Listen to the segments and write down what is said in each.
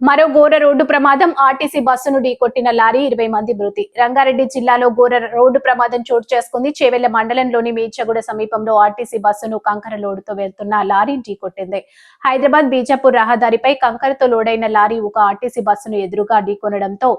మరో ఘోర రోడ్డు ప్రమాదం ఆర్టీసీ బస్సును ఢీకొట్టిన లారీ ఇరవై మంది మృతి. రంగారెడ్డి జిల్లాలో ఘోర రోడ్డు ప్రమాదం చోటు చేసుకుంది. చేవెళ్ళ మండలంలోని మీచగూడ సమీపంలో ఆర్టీసీ బస్సును కంకర లోడుతో వెళ్తున్న లారీ ఢీకొట్టింది. హైదరాబాద్ బీజాపూర్ రహదారిపై కంకరతో లోడైన లారీ ఒక ఆర్టీసీ బస్సును ఎదురుగా ఢీకొనడంతో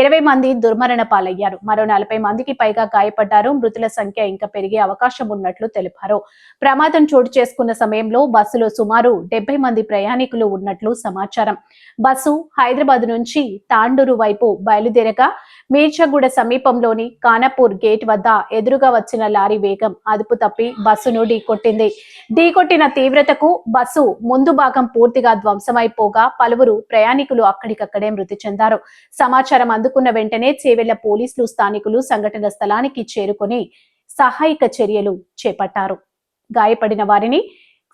ఇరవై మంది దుర్మరణ పాలయ్యారు. మరో నలభై మందికి పైగా గాయపడ్డారు. మృతుల సంఖ్య ఇంకా పెరిగే అవకాశం ఉన్నట్లు తెలిపారు. ప్రమాదం చోటు చేసుకున్న సమయంలో బస్సులో సుమారు డెబ్బై మంది ప్రయాణికులు ఉన్నట్లు సమాచారం. బస్సు హైదరాబాద్ నుంచి తాండూరు వైపు బయలుదేరగా మీర్చగూడ సమీపంలోని కానపూర్ గేట్ వద్ద ఎదురుగా వచ్చిన లారీ వేగం అదుపు తప్పి బస్సును ఢీకొట్టింది. ఢీకొట్టిన తీవ్రతకు బస్సు ముందు భాగం పూర్తిగా ధ్వంసమైపోగా పలువురు ప్రయాణికులు అక్కడికక్కడే మృతి చెందారు. సమాచారం అందుకున్న వెంటనే చేవెళ్ళ పోలీసులు స్థానికులు సంఘటన స్థలానికి చేరుకుని సహాయక చర్యలు చేపట్టారు. గాయపడిన వారిని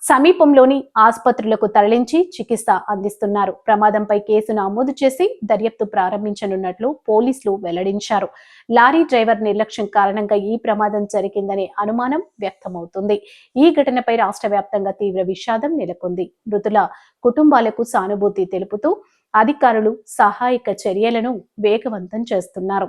సమీపంలోని ఆసుపత్రులకు తరలించి చికిత్స అందిస్తున్నారు. ప్రమాదంపై కేసు నమోదు చేసి దర్యాప్తు ప్రారంభించనున్నట్లు పోలీసులు వెల్లడించారు. లారీ డ్రైవర్ నిర్లక్ష్యం కారణంగా ఈ ప్రమాదం జరిగిందనే అనుమానం వ్యక్తమవుతుంది. ఈ ఘటనపై రాష్ట్ర వ్యాప్తంగా తీవ్ర విషాదం నెలకొంది. మృతుల కుటుంబాలకు సానుభూతి తెలుపుతూ అధికారులు సహాయక చర్యలను వేగవంతం చేస్తున్నారు.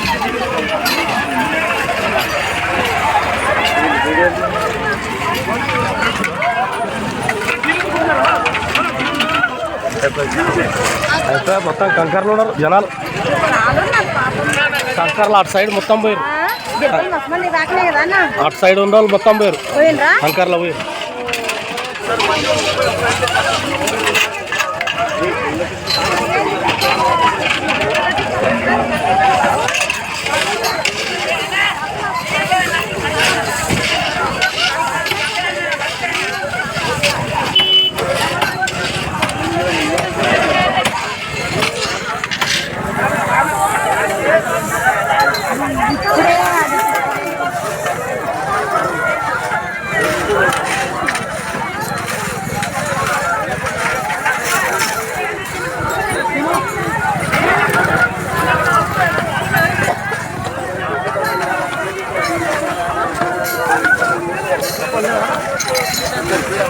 అయితే మొత్తం కంకర్లు ఉన్నారు జనాలు. కంకర్లు అటు సైడ్ మొత్తం పోయారు అటు సైడ్ ఉన్న వాళ్ళు మొత్తం పోయారు కంకర్లో పోయారు